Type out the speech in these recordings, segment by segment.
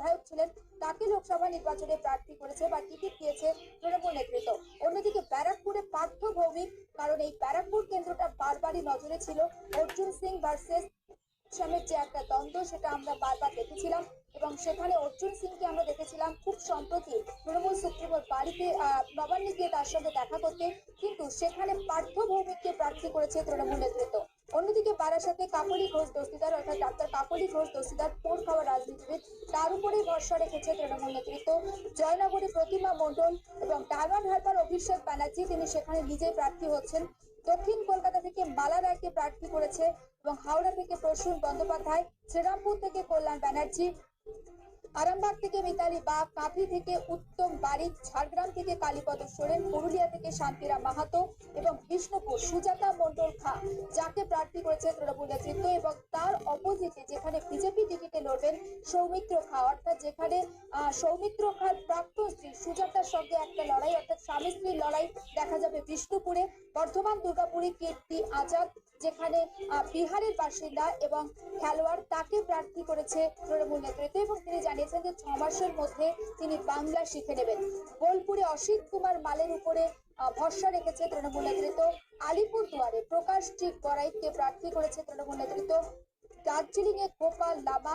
বিধায়ক ছিলেন। তাকে লোকসভা নির্বাচনে প্রার্থী করেছে বা টিকিট দিয়েছে তৃণমূল নেতৃত্ব। অন্যদিকে ব্যারাকপুরে পার্থ ভৌমিক কারণ এই ব্যারাকপুর কেন্দ্রটা বারবারই নজরে ছিল। অর্জুন সিং ভার্সেস শ্যামের যে একটা দ্বন্দ্ব, সেটা আমরা বারবার দেখেছিলাম। এবং সেখানে অর্জুন সিংকে আমরা দেখেছিলাম খুব সম্প্রতি তৃণমূল সুপ্রিমোর বাড়িতে নবান্নে গিয়ে তার সঙ্গে দেখা করতে। কিন্তু সেখানে পার্থ ভৌমিককে প্রার্থী করেছে তৃণমূল নেতৃত্ব। অন্যদিকে বারাসাতে কাকলি ঘোষ দস্তিদার অর্থাৎ ডাক্তার কাকলি ঘোষ দস্তিদার পোর খাওয়া রাজনীতিবিদ তার উপরেই ভরসা রেখেছে তৃণমূল নেতৃত্ব। জয়নগরে প্রতিমা মণ্ডল এবং ডায়মন্ড হারবার অভিষেক ব্যানার্জি তিনি সেখানে নিজেই প্রার্থী হচ্ছেন। দক্ষিণ কলকাতা থেকে মালা রায়কে প্রার্থী করেছে এবং হাওড়া থেকে প্রসূন বন্দ্যোপাধ্যায়, শ্রীরামপুর থেকে কল্যাণ ব্যানার্জি, আরামবাগ থেকে মিতালি বাগ, কাঁথি থেকে উত্তম বারিক, ঝাড়গ্রাম থেকে কালীপদ সোরেন, পুরুলিয়া থেকে শান্তিরাম মাহাতো এবং বিষ্ণুপুর সুজাতা মণ্ডল খা, যাকে প্রার্থী করেছে তৃণমূল নেতৃত্ব এবং তার অপোজিটে যেখানে বিজেপি টিকিটে লড়বেন সৌমিত্র খা, অর্থাৎ যেখানে সৌমিত্র খার প্রাক্তন স্ত্রী সুজাতার সঙ্গে একটা লড়াই, অর্থাৎ স্বামী স্ত্রীর লড়াই দেখা যাবে বিষ্ণুপুরে। বর্ধমান দুর্গাপুরে কীর্তি আজাদ, যেখানে বিহারের বাসিন্দা এবং খেলোয়াড় তাকে প্রার্থী করেছে তৃণমূল নেতৃত্ব এবং তিনি জানিয়েছেন যে ছ মাসের মধ্যে তিনি বাংলা শিখে নেবেন। বোলপুরে অসিত কুমার মালের উপরে ভরসা রেখেছে তৃণমূল নেতৃত্ব। আলিপুর দুয়ারে প্রকাশ টিক বড়াইকে প্রার্থী করেছে তৃণমূল নেতৃত্ব। দার্জিলিং এ গোপাল লামা,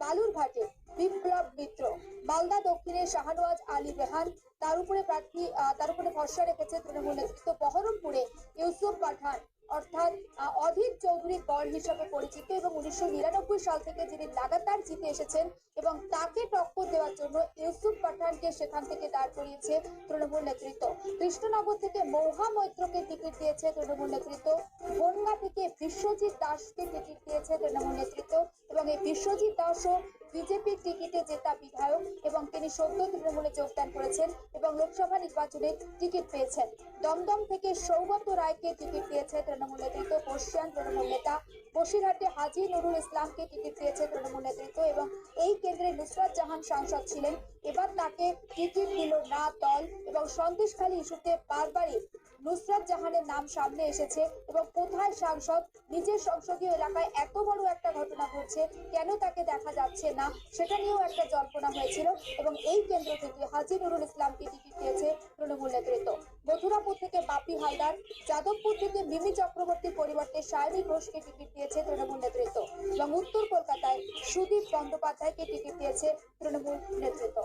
বালুরঘাটে বিপ্লব মিত্র। মালদা দক্ষিণে শাহনওয়াজ আলী বেহান তার উপরে প্রার্থী তার উপরে ভরসা রেখেছে তৃণমূল নেতৃত্ব। বহরমপুরে ইউসুফ পাঠান, অর্থাৎ অধীর চৌধুরী গড় হিসাবে পরিচিত এবং উনিশশো নিরানব্বই সাল থেকে যিনি লাগাতার জিতে এসেছেন এবং তাকে টক্কর দেওয়ার জন্য ইউসুফ পাঠানকে সেখান থেকে দাঁড় করিয়েছে তৃণমূল নেতৃত্ব। কৃষ্ণনগর থেকে মৌহা মৈত্রকে টিকিট দিয়েছে তৃণমূল নেতৃত্ব। বনগা থেকে বিশ্বজিৎ দাসকে টিকিট দিয়েছে তৃণমূল নেতৃত্ব এবং এই বিশ্বজিৎ দাসও বিজেপির টিকিটে জেতা বিধায়ক এবং তিনি সদ্য তৃণমূলে যোগদান করেছেন এবং লোকসভা নির্বাচনে টিকিট পেয়েছেন। দমদম থেকে সৌগত রায়কে টিকিট দিয়েছে তৃণমূল নেতৃত্ব, বর্ষিয়ান তৃণমূল নেতা। বসিরহাটে হাজি নুরুল ইসলামকে টিকিট দিয়েছে তৃণমূল নেতৃত্ব এবং এই কেন্দ্রে নুসরাত জাহান সাংসদ ছিলেন। এবার তাকে টিকিট দিল না দল এবং সন্দেশখালী ইস্যুতে বারবারই নুসরাত জাহানের নাম সামনে এসেছে এবং কোথায় সাংসদ? নিজের সংসদীয় এলাকায় এত বড় একটা ঘটনা ঘটছে, কেন তাকে দেখা যাচ্ছে না? সেটা নিয়েও একটা জল্পনা হয়েছিল এবং এই কেন্দ্র থেকে হাজি নুরুল ইসলামকে টিকিট দিয়েছে তৃণমূল নেতৃত্ব। মথুরাপুর থেকে বাপি হালদার যাদবপুর থেকে মিমি চক্রবর্তীর পরিবর্তে সায়নী ঘোষকে টিকিট দিয়েছে তৃণমূল নেতৃত্ব এবং উত্তর কলকাতায় সুদীপ বন্দ্যোপাধ্যায়কে টিকিট দিয়েছে তৃণমূল নেতৃত্ব।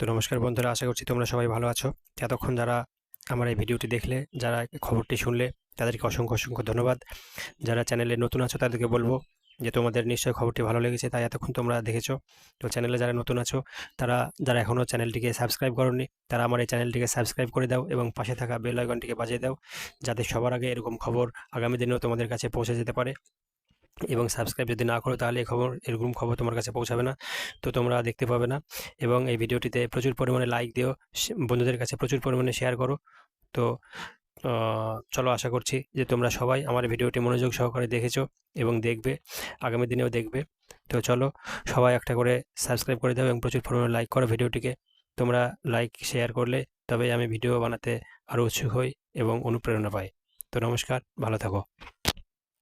তো নমস্কার বন্ধুরা, আশা করছি তোমরা সবাই ভালো আছো। এতক্ষণ যারা আমার এই ভিডিওটি দেখলে, যারা খবরটি শুনলে, তাদেরকে অসংখ্য অসংখ্য ধন্যবাদ। যারা চ্যানেলে নতুন আছো, তাদেরকে বলব যে তোমাদের নিশ্চয়ই খবরটি ভালো লেগেছে, তাই এতক্ষণ তোমরা দেখেছ। তো চ্যানেলে যারা নতুন আছো, তারা, যারা এখনও চ্যানেলটিকে সাবস্ক্রাইব করোনি, তারা আমার এই চ্যানেলটিকে সাবস্ক্রাইব করে দাও এবং পাশে থাকা বেল আইকনটিকে বাজিয়ে দাও, যাতে সবার আগে এরকম খবর আগামী দিনেও তোমাদের কাছে পৌঁছে যেতে পারে। এবং সাবস্ক্রাইব যদি না করো তাহলে এই খবর এরকম খবর তোমার কাছে পৌঁছাবে না, তো তোমরা দেখতে পাবে না। এবং এই ভিডিওটিতে প্রচুর পরিমাণে লাইক দিও বন্ধুদের কাছে প্রচুর পরিমাণে শেয়ার করো। তো চলো আশা করছি যে তোমরা সবাই আমার ভিডিওটি মনোযোগ সহকারে দেখেছ এবং দেখবে, আগামী দিনেও দেখবে। তো চলো, সবাই একটা করে সাবস্ক্রাইব করে দাও এবং প্রচুর পরিমাণে লাইক করো ভিডিওটিকে। তোমরা লাইক শেয়ার করলে তবেই আমি ভিডিও বানাতে আরও উৎসুক হই এবং অনুপ্রেরণা পাই। তো নমস্কার, ভালো থাকো।